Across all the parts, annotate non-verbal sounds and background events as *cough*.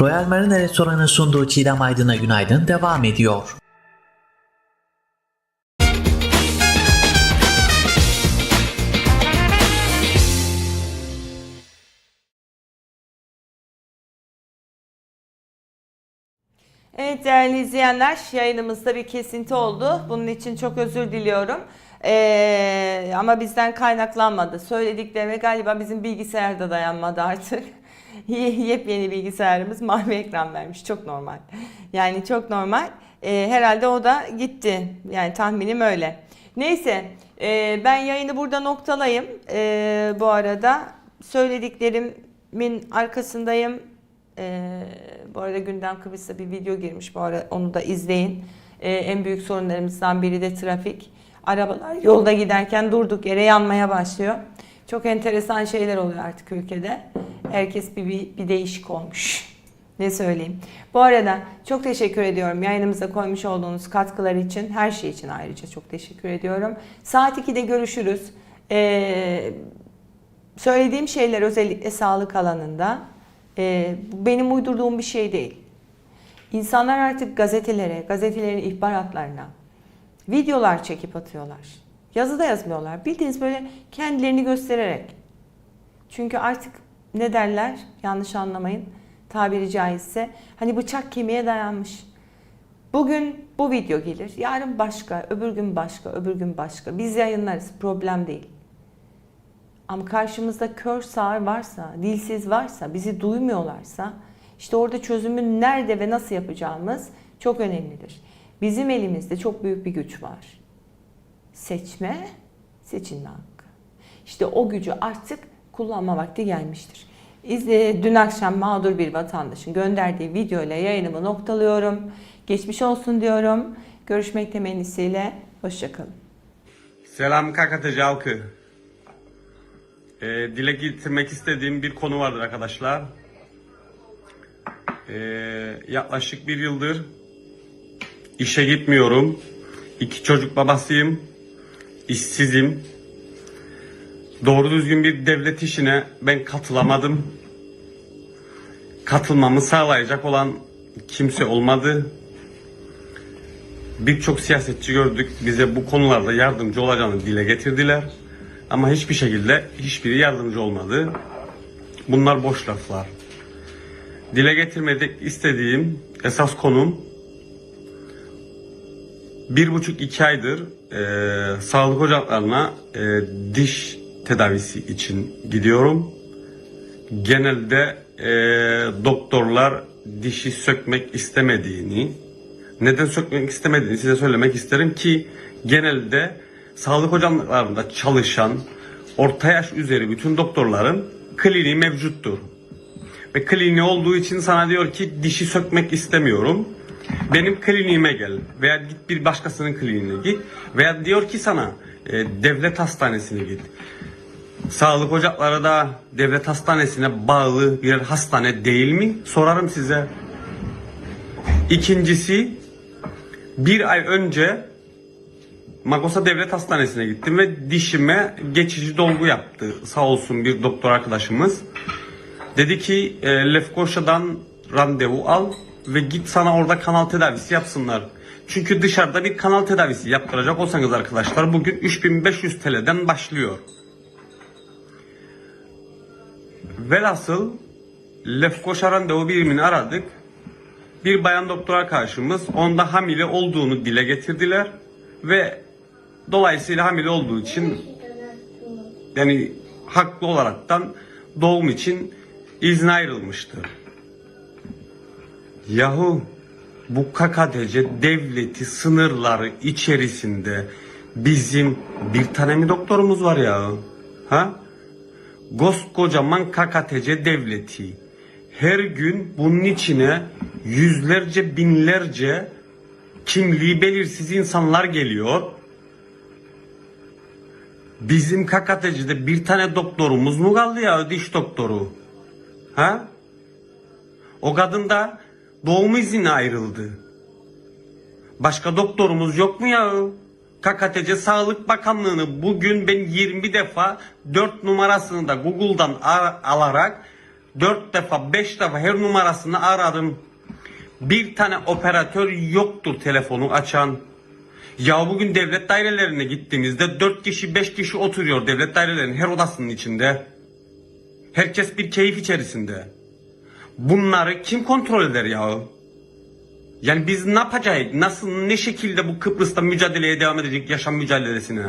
Royal Marina Restoran'ın sunduğu Çiğdem Aydın'a günaydın devam ediyor. Evet değerli izleyenler yayınımızda bir kesinti oldu. Bunun için çok özür diliyorum. Ee, ama bizden kaynaklanmadı. Söylediklerime galiba bizim bilgisayarda dayanmadı artık. *laughs* Yepyeni bilgisayarımız mavi ekran vermiş. Çok normal. Yani çok normal. Ee, herhalde o da gitti. Yani tahminim öyle. Neyse e, ben yayını burada noktalayayım. Ee, bu arada söylediklerimin arkasındayım. Ee, bu arada gündem Kıbrıs'ta bir video girmiş. Bu arada onu da izleyin. Ee, en büyük sorunlarımızdan biri de trafik. Arabalar yolda giderken durduk yere yanmaya başlıyor. Çok enteresan şeyler oluyor artık ülkede. Herkes bir, bir, bir değişik olmuş. Ne söyleyeyim. Bu arada çok teşekkür ediyorum yayınımıza koymuş olduğunuz katkılar için. Her şey için ayrıca çok teşekkür ediyorum. Saat 2'de görüşürüz. Ee, söylediğim şeyler özellikle sağlık alanında e, benim uydurduğum bir şey değil. İnsanlar artık gazetelere, gazetelerin ihbaratlarına videolar çekip atıyorlar. Yazı da yazmıyorlar. Bildiğiniz böyle kendilerini göstererek. Çünkü artık ne derler yanlış anlamayın tabiri caizse hani bıçak kemiğe dayanmış. Bugün bu video gelir, yarın başka, öbür gün başka, öbür gün başka. Biz yayınlarız, problem değil. Ama karşımızda kör sağır varsa, dilsiz varsa, bizi duymuyorlarsa işte orada çözümü nerede ve nasıl yapacağımız çok önemlidir. Bizim elimizde çok büyük bir güç var. Seçme, seçilme hakkı. İşte o gücü artık kullanma vakti gelmiştir. İzle, dün akşam mağdur bir vatandaşın gönderdiği videoyla yayınımı noktalıyorum. Geçmiş olsun diyorum. Görüşmek temennisiyle. Hoşçakalın. Selam KKTC halkı. Ee, dile getirmek istediğim bir konu vardır arkadaşlar. Ee, yaklaşık bir yıldır işe gitmiyorum. İki çocuk babasıyım. İşsizim. Doğru düzgün bir devlet işine ben katılamadım. Katılmamı sağlayacak olan kimse olmadı. Birçok siyasetçi gördük bize bu konularda yardımcı olacağını dile getirdiler. Ama hiçbir şekilde hiçbiri yardımcı olmadı. Bunlar boş laflar. Dile getirmek istediğim esas konum bir buçuk iki aydır e, sağlık ocaklarına e, diş tedavisi için gidiyorum. Genelde e, doktorlar dişi sökmek istemediğini, neden sökmek istemediğini size söylemek isterim ki genelde sağlık ocaklarında çalışan orta yaş üzeri bütün doktorların kliniği mevcuttur. Ve kliniği olduğu için sana diyor ki dişi sökmek istemiyorum. Benim kliniğime gel veya git bir başkasının kliniğine git veya diyor ki sana e, devlet hastanesine git. Sağlık ocakları da devlet hastanesine bağlı birer hastane değil mi? Sorarım size. İkincisi bir ay önce Magosa Devlet Hastanesi'ne gittim ve dişime geçici dolgu yaptı. Sağ olsun bir doktor arkadaşımız. Dedi ki e, Lefkoşa'dan randevu al ve git sana orada kanal tedavisi yapsınlar. Çünkü dışarıda bir kanal tedavisi yaptıracak olsanız arkadaşlar bugün 3500 TL'den başlıyor. Velhasıl Lefkoşa randevu birimini aradık. Bir bayan doktora karşımız onda hamile olduğunu dile getirdiler ve dolayısıyla hamile olduğu için yani haklı olaraktan doğum için izne ayrılmıştı. Yahu bu KKTC devleti sınırları içerisinde bizim bir tane mi doktorumuz var ya? Ha? Koskocaman KKTC devleti her gün bunun içine yüzlerce binlerce kimliği belirsiz insanlar geliyor. Bizim KKTC'de bir tane doktorumuz mu kaldı ya diş doktoru? Ha? O kadın da doğum iznine ayrıldı. Başka doktorumuz yok mu ya? KKTC Sağlık Bakanlığı'nı bugün ben 20 defa 4 numarasını da Google'dan ar- alarak 4 defa 5 defa her numarasını aradım. Bir tane operatör yoktur telefonu açan. Ya bugün devlet dairelerine gittiğimizde 4 kişi 5 kişi oturuyor devlet dairelerinin her odasının içinde. Herkes bir keyif içerisinde. Bunları kim kontrol eder ya? Yani biz ne yapacağız? Nasıl, ne şekilde bu Kıbrıs'ta mücadeleye devam edecek yaşam mücadelesine?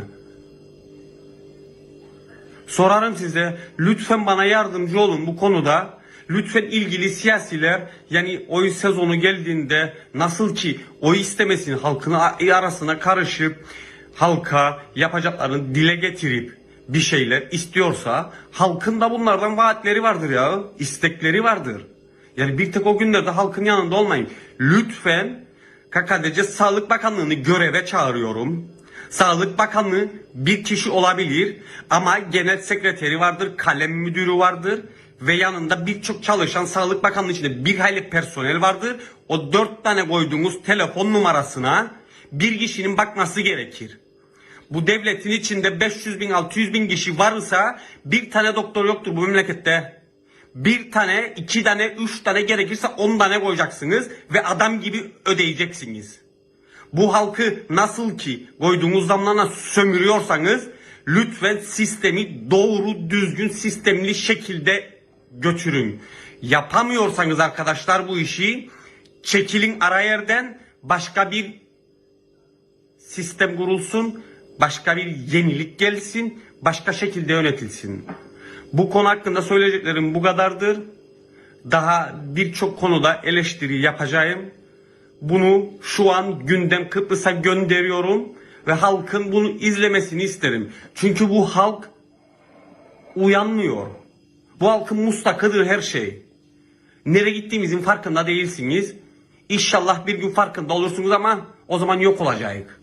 Sorarım size, lütfen bana yardımcı olun bu konuda. Lütfen ilgili siyasiler yani oy sezonu geldiğinde nasıl ki oy istemesin halkın a- arasına karışıp halka yapacaklarını dile getirip bir şeyler istiyorsa halkın da bunlardan vaatleri vardır ya. istekleri vardır. Yani bir tek o günlerde halkın yanında olmayın. Lütfen KKDC Sağlık Bakanlığı'nı göreve çağırıyorum. Sağlık Bakanlığı bir kişi olabilir ama genel sekreteri vardır, kalem müdürü vardır ve yanında birçok çalışan Sağlık Bakanlığı içinde bir hayli personel vardır. O dört tane koyduğumuz telefon numarasına bir kişinin bakması gerekir. Bu devletin içinde 500 bin 600 bin kişi varsa bir tane doktor yoktur bu memlekette. Bir tane, iki tane, üç tane gerekirse on tane koyacaksınız ve adam gibi ödeyeceksiniz. Bu halkı nasıl ki koyduğunuz zamlarına sömürüyorsanız lütfen sistemi doğru düzgün sistemli şekilde götürün. Yapamıyorsanız arkadaşlar bu işi çekilin ara yerden başka bir sistem kurulsun, başka bir yenilik gelsin, başka şekilde yönetilsin. Bu konu hakkında söyleyeceklerim bu kadardır. Daha birçok konuda eleştiri yapacağım. Bunu şu an gündem Kıbrıs'a gönderiyorum ve halkın bunu izlemesini isterim. Çünkü bu halk uyanmıyor. Bu halkın mustakıdır her şey. Nereye gittiğimizin farkında değilsiniz. İnşallah bir gün farkında olursunuz ama o zaman yok olacak.